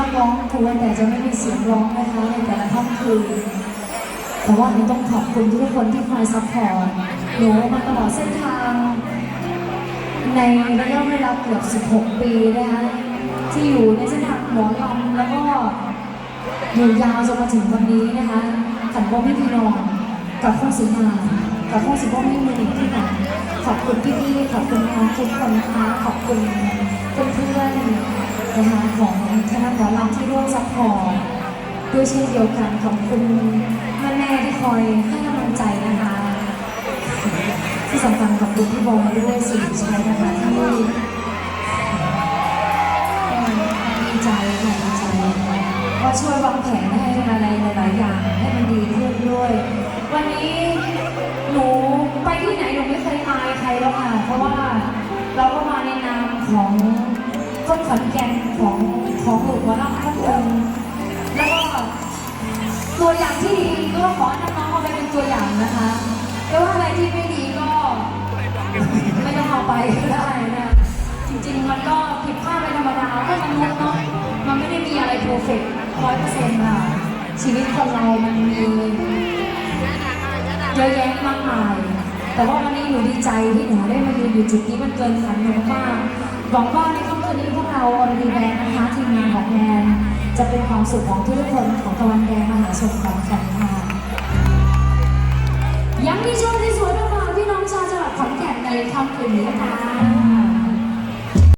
นักร้องควรแต่จะไม่มีเสียงร้องนะคะในแต่ละค่ำคืนแต่ว่าหนูต้องขอบคุณทุกคนที่คอยซัพพอร์ตหนูมาตลอดเส้นทาง ในระยะเวลาเกือบ 16 ปีนะคะที่อยู่ในเส้นทางหมอลำแล้วก็อยู่ยาวจนมาถึงวันนี้นะคะขันบ่พี่พี่น้องกับข้อสีมากับข้องสีบ่ไม่มีที่ไหนขอบคุณพี่พี่ๆขอบคุณน้องทุกคนนะคะขอบคุณเพื่อนๆ นะคะของคณะหมอลำที่ร่วมซัพพอร์ตด้วยเช่นเดียวกันขอบคุณแม่แม่ที่คอยให้กำลังใจนะคะ ที่สำคัญขอบคุณพี่บอลด้วยสิริชัยนะคะที่ดีใจค่ะดีใจว่าช่วยวางแผนให้อะไรหลายๆอย่างให้มันดีขึ้นด้วย วันนี้หนูไปที่ไหนหนูไม่เคยอายใครแล้วค่ะเพราะว่าเราก็มาใน คนขอนแก่นของของหลวงวัดร่ำท่านองค์แล้วก็ตัวอย่างที่ดีก็ขอให้น้องๆเอาไปเป็นตัวอย่างนะคะไม่ว่าอะไรที่ไม่ดีก็ไม่ต้องเอาไปก็ได้นะจริงๆมันก็ผิดพลาดเป็นธรรมดาก็มนุษย์เนาะมันไม่ได้มีอะไรเพอร์เฟกต์ร้อยเปอร์เซ็นต์ค่ะชีวิตคนเรามันมีเยอะแยะมากมาย แต่ว่าวันนี้หนูดีใจที่หนูได้มายืนอยู่จุดนี้มันเกินฝันหนูมากหวังว่าในค่ำ วันนี้พวกเราอรดีแบนนะคะทีมงานของแอนจะเป็นความสุขของทุกคนของตะวันแดงมหาชนของแก่นค่ะยังมีโชว์ที่สวยมากพี่น้องชาวจังหวัดขอนแก่นในค่ำคืนนี้นะคะ